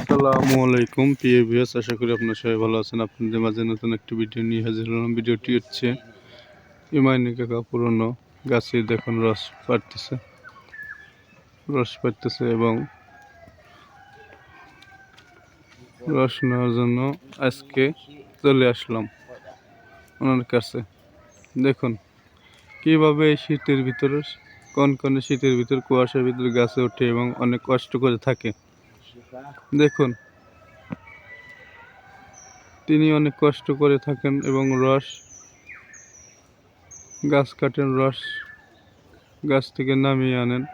আসসালামু আলাইকুম, প্রিয় ভিউয়ার্স আশা করি আপনারা সবাই ভালো আছেন। আপনাদের মাঝে নতুন একটি ভিডিও নিয়ে হাজির হলাম। ভিডিওটি হচ্ছে ইমাইনি কাকা পুরনো গাছে দেখুন, রস পাড়তেছে। রস পাড়তেছে এবং রস নেওয়ার জন্য আজকে চলে আসলাম ওনার কাছে। দেখুন, কীভাবে এই শীতের ভিতরে, কোন কোন শীতের ভিতর কুয়াশার ভিতরে গাছে ওঠে এবং অনেক কষ্ট করে থাকে। দেখুন। তিনি অনেক কষ্ট করে থাকেন এবং রস, গাছ কাটেন, রস গাছ থেকে নামিয়ে আনেন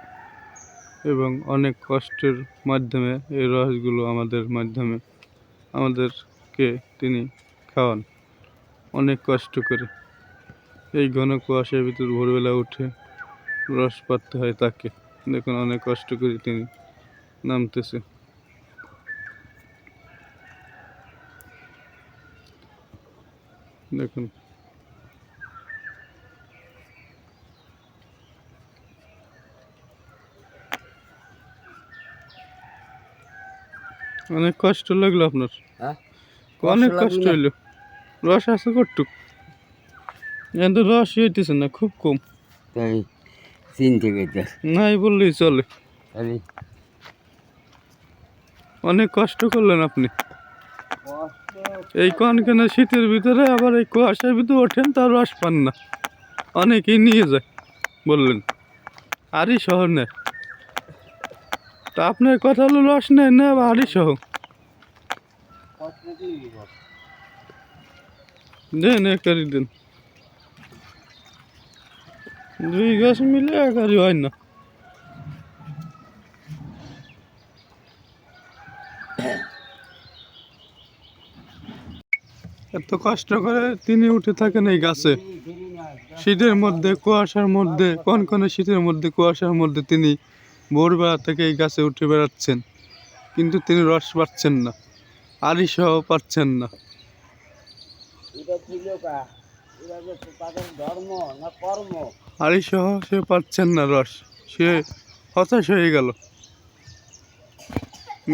এবং অনেক কষ্টের মাধ্যমে এই রসগুলো আমাদের মাধ্যমে আমাদেরকে তিনি খাওয়ান। অনেক কষ্ট করে। এই ঘন কুয়াশার ভিতর ভোরবেলা উঠে রস পাততে হয় তাকে। দেখুন, অনেক কষ্ট করে তিনি নামতেছে। দেখুন। অনেক কষ্ট লাগল আপনার। হ্যাঁ? অনেক কষ্ট? হইল। রস আছে কটুক। কিন্তু রস হইতেছে না খুব কম। তাই তিন থেকে নাই বললেই চলে। অনেক কষ্ট করলেন আপনি। এই কনকনে শীতের ভিতরে আবার এই কুয়াশার ভিতরে ওঠেন তার রস পান না। অনেকেই নিয়ে যায়, বললেন। আরই শহর নেয়। তা আপনার কথা হলো রস নেয় না আরই সহ দেন একারি দেন। দুই গাছ মিলে একারি হয় না। এত কষ্ট করে তিনি উঠে থাকেন এই গাছে। শীতের মধ্যে, কুয়াশার মধ্যে কোন কোন শীতের মধ্যে, কুয়াশার মধ্যে তিনি ভোরবেলা থেকে এই গাছে উঠে বেড়াচ্ছেন। কিন্তু তিনি রস পাচ্ছেন না আরই সহ পাচ্ছেন না। এটা ছিল কা এটা যে তাদের ধর্ম না কর্ম আরই সহ সে পাচ্ছেন না রস। সে হতাশ হয়ে গেল।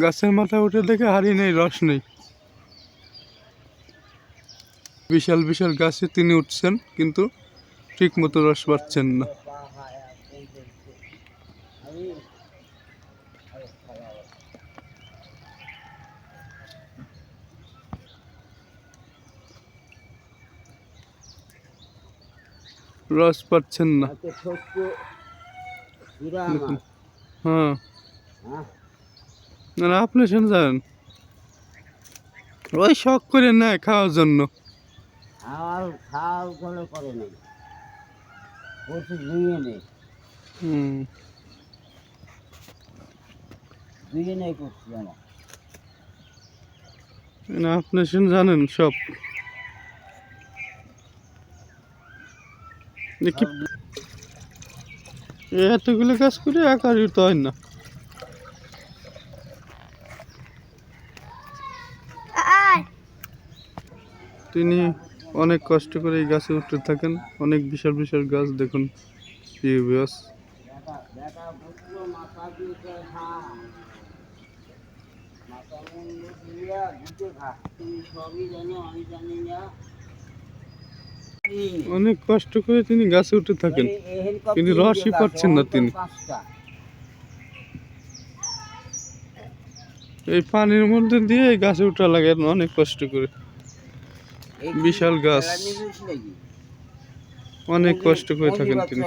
গাছের মাথায় উঠে দেখে হাড়ি নেই, রস নেই। বিশাল বিশাল গাছে তিনি উঠছেন কিন্তু ঠিক মতো রস পাচ্ছেন না। রস পাচ্ছেন না। হ্যাঁ। না আপনি শুনে যান ওই শখ করে নেয় খাওয়ার জন্য। খাওয়ার খাওয়ার করে করে নেই। করছে ধুয়ে নেই। হুম। ধুয়ে নেই করছি আমার। না আপনি শুনে জানেন সব। দেখি। এতগুলো কাজ করে একারই তো হয় না। তিনি অনেক কষ্ট করে এই গাছে উঠতে থাকেন। অনেক বিশাল বিশাল গাছ দেখুন। অনেক কষ্ট করে তিনি গাছে উঠে থাকেন। কিন্তু রসই পাচ্ছেন না তিনি। এই পানির মধ্যে দিয়ে গাছে উঠা লাগে অনেক কষ্ট করে। বিশাল গাছ। অনেক কষ্ট করে থাকেন তিনি।